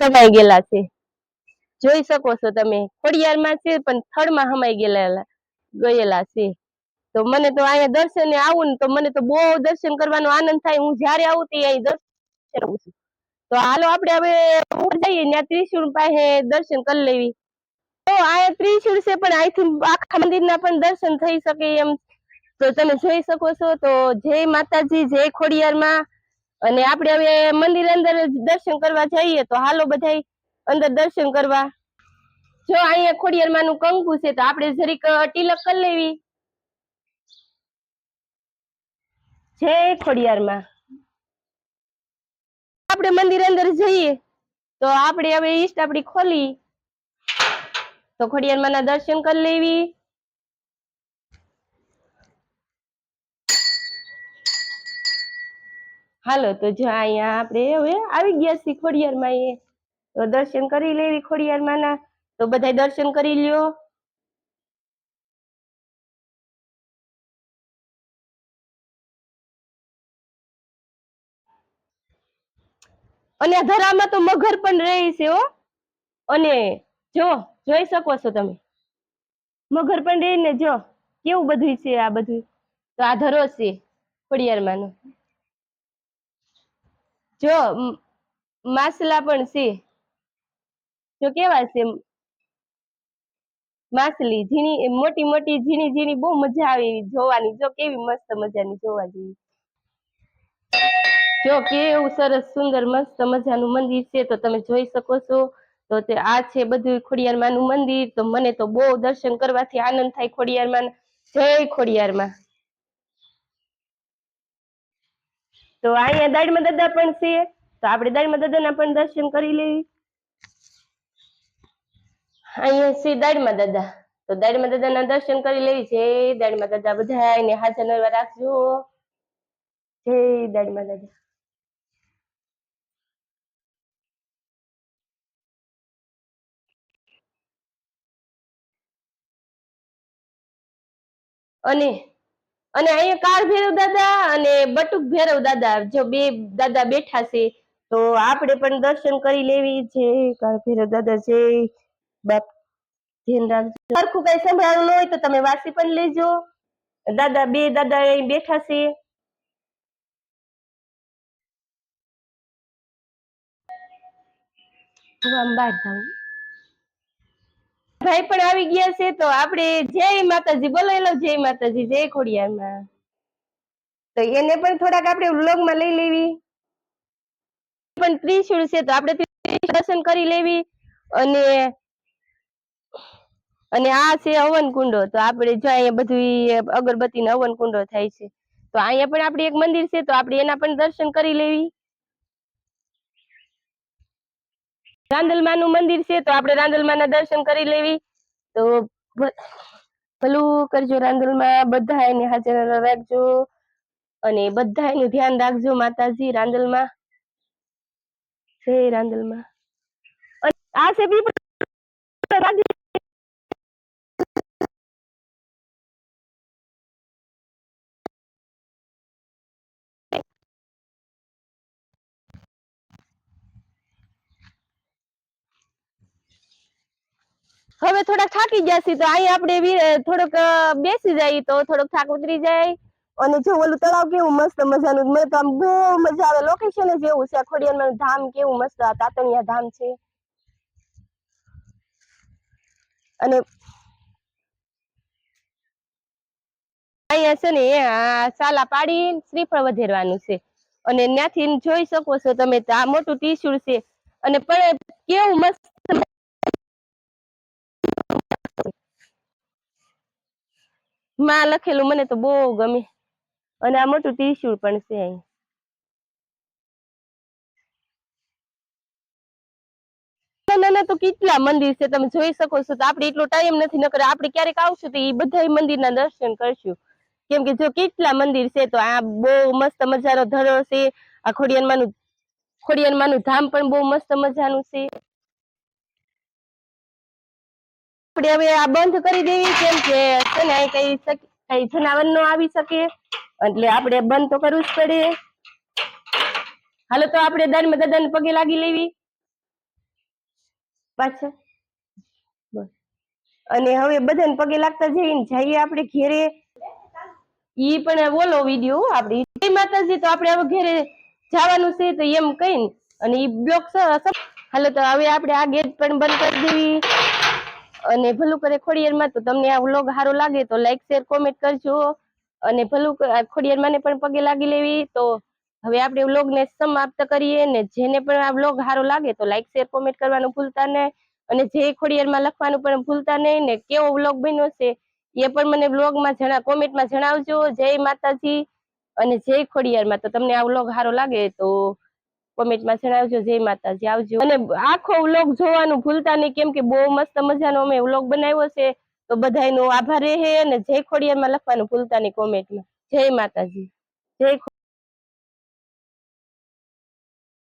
સમાઈ ગયેલા છે. જોઈ શકો છો તમે, ખોડિયારમાં છે પણ થડમાં સમાઈ ગયેલા ગયેલા છે. તો મને તો અહીંયા દર્શને આવું ને તો મને તો બહુ દર્શન કરવાનો આનંદ થાય. હું જ્યારે આવું તે અહીં દર્શન છું. તો હાલો આપણે હવે જઈએ ત્યાં ત્રિશુળ પાસે દર્શન કરી લેવી. તો અહીંયા ત્રિશુળ છે પણ અહીંથી આખા મંદિરના પણ દર્શન થઈ શકે એમ. તો તમે જોઈ શકો છો તો જય માતાજી, જય ખોડિયારમાં. અને આપણે હવે મંદિર અંદર દર્શન કરવા જઈએ તો હાલો બધાય અંદર દર્શન કરવા. જો અહીંયા ખોડિયારમાં નું કંકુ છે તો આપણે જરીક તિલક કરી લેવી. જય ખોડિયારમાં. આપણે મંદિર અંદર જઈએ તો આપણે હવે ઈષ્ટ આપણી ખોલી. તો ખોડિયારમાં દર્શન કરી લેવી. હાલો, તો જો અહીંયા આપણે હવે આવી ગયા છીએ ખોડિયારમાં એ. તો દર્શન કરી લેવી ખોડિયારમાં ના તો બધાય દર્શન કરી લ્યો. અને ધરામાં તો મગર પણ રહે છે હો. અને જો, જોઈ શકો છો તમે. મગર પણ રહીને જો. કેવું બધું છે આ બધું તો આ ધરો છે ખોડિયારમાંનો. જો માસલા પણ છે. જો કેવા છે માછલી ઝીણી મોટી મોટી ઝીણી ઝીણી બહુ મજા આવે એવી જોવાની. જો કેવી મસ્ત મજાની જોવા જેવી. જો કેવું સરસ સુંદર મસ્ત મજાનું મંદિર છે, તો તમે જોઈ શકો છો. તો તે આ છે બધું ખોડિયારમાંનું મંદિર. તો મને તો બહુ દર્શન કરવાથી આનંદ થાય ખોડિયારમાં. જય ખોડિયારમાં. તો અહીંયા દાડમાં દાદા પણ છે. તો આપણે દાડમાં દાદાના પણ દર્શન કરી લેવી અહીંયા છે દાડમાં દાદા. તો દાડમાં દાદાના દર્શન કરી લેવી છે દાડમાં દાદા બધા એને હાજર નરવા રાખજો. જય દાડમાં દાદા. અને અને અહીંયા કાળ ભૈરવ દાદા અને બટુક ભૈરવ દાદા, જો બે દાદા બેઠા છે, તો આપણે પણ દર્શન કરી લેવી છે. કાળ ભૈરવ દાદા છે બાપ, ધ્યાન રાખજો. સરખું કઈ સંભળાવું ન હોય તો તમે વાસી પણ લેજો. દાદા, બે દાદા અહીં બેઠા છે. હું જાઉં. ભાઈ પણ આવી ગયા છે તો આપણે જય માતાજી બોલાયેલો જય માતાજી જય ખોડિયારમાં. તો એને પણ થોડાક આપણે વ્લોગમાં લઈ લેવી. પણ ત્રિશુળ છે તો આપણે દર્શન કરી લેવી અને અને આ છે હવન કુંડો તો આપણે જો અહીંયા બધું અગરબત્તી ને હવન કુંડો થાય છે તો અહીંયા પણ આપણે એક મંદિર છે તો આપણે એના પણ દર્શન કરી લેવી. રાંદલમા નું મંદિર છે, તો આપણે રાંદલમા ના દર્શન કરી લેવી. તો ભલું કરજો રાંદલમાં, બધા એને હાજર રાખજો. અને બધા એનું ધ્યાન રાખજો માતાજી રાંદલમાં. જય રાંદલમાં. આ છે હવે થોડાક થાકી ગયા છીએ તો અહીંયા આપણે થોડોક બેસી જાય તો થોડોક થાક ઉતરી જાય. અને જો ઓલું તળાવ કેવું મસ્ત મજાનું, મને તો આમ બહુ મજા આવે. લોકેશન જ એવું છે આ ધામ કેવું મસ્ત, આ તાતણિયા ધામ છે. અને અહીંયા છે ને સાલા પાડી શ્રીફળ વધેરવાનું છે. અને ત્યાંથી જોઈ શકો છો તમે આ મોટું ત્રિશુળ છે. અને પણ કેવું મસ્ત માં લખેલું મને તો બહુ ગમે. અને આ મોટું ત્રિશુળ પણ છે અહીં. નાના તો કેટલા મંદિર છે તમે જોઈ શકો છો. તો આપણે એટલો ટાઈમ નથી, નકર આપણે ક્યારેક આવશું તો એ બધા મંદિરના દર્શન કરશું. કેમ કે જો કેટલા મંદિર છે તો આ બહુ મસ્ત મજાનો ધરો છે. આ ખોડિયારમાંનું ખોડિયારમાંનું ધામ પણ બહુ મસ્ત મજાનું છે. આપણે હવે આ બંધ કરી દેવી કેમ કે છે ને કઈ કઈ જનાવર નો આવી શકે. એટલે આપણે બંધ તો કરવું જ પડે. હાલો તો આપણે દન દાદાને પગે લાગી લેવી. પાછા. અને હવે બધાને પગે લાગતા જઈને જઈએ આપણે ઘેરે. ઈ પણ ઓલો વીડિયો આપણે. જય માતાજી, તો આપણે હવે ઘેરે જવાનું છે તો એમ કહીને. અને ઈ બ્લોક હાલો તો હવે આપણે આ ગેટ પણ બંધ કરી દેવી. અને ભલું કરે ખોડિયારમાં તો તમને આ વ્લોગ સારો લાગે તો લાઈક શેર કોમેન્ટ કરજો. અને ભલું ખોડિયારમાંને પણ પગે લાગી લેવી. તો હવે આપણે વ્લોગ ને સમાપ્ત કરીએ ને જેને પણ આ વ્લોગ સારો લાગે તો લાઈક શેર કોમેન્ટ કરવાનું ભૂલતા નહીં. અને જે ખોડિયારમાં લખવાનું પણ ભૂલતા નહીં ને કેવો વ્લોગ બન્યો છે એ પણ મને વ્લોગમાં જણા કોમેન્ટમાં જણાવજો. જય માતાજી. અને જય ખોડિયારમાં તો તમને આ વ્લોગ સારો લાગે તો કોમેન્ટમાં જણાવજો, જય માતાજી. આવજો. અને આખો વ્લોગ જોવાનું ભૂલતા નહીં, કેમ કે બહુ મસ્ત મજાનો અમે વ્લોગ બનાવ્યો છે. તો બધાનો આભાર રહે અને જય ખોડિયામાં લખવાનું ભૂલતા નહીં કોમેન્ટમાં જય માતાજી. જય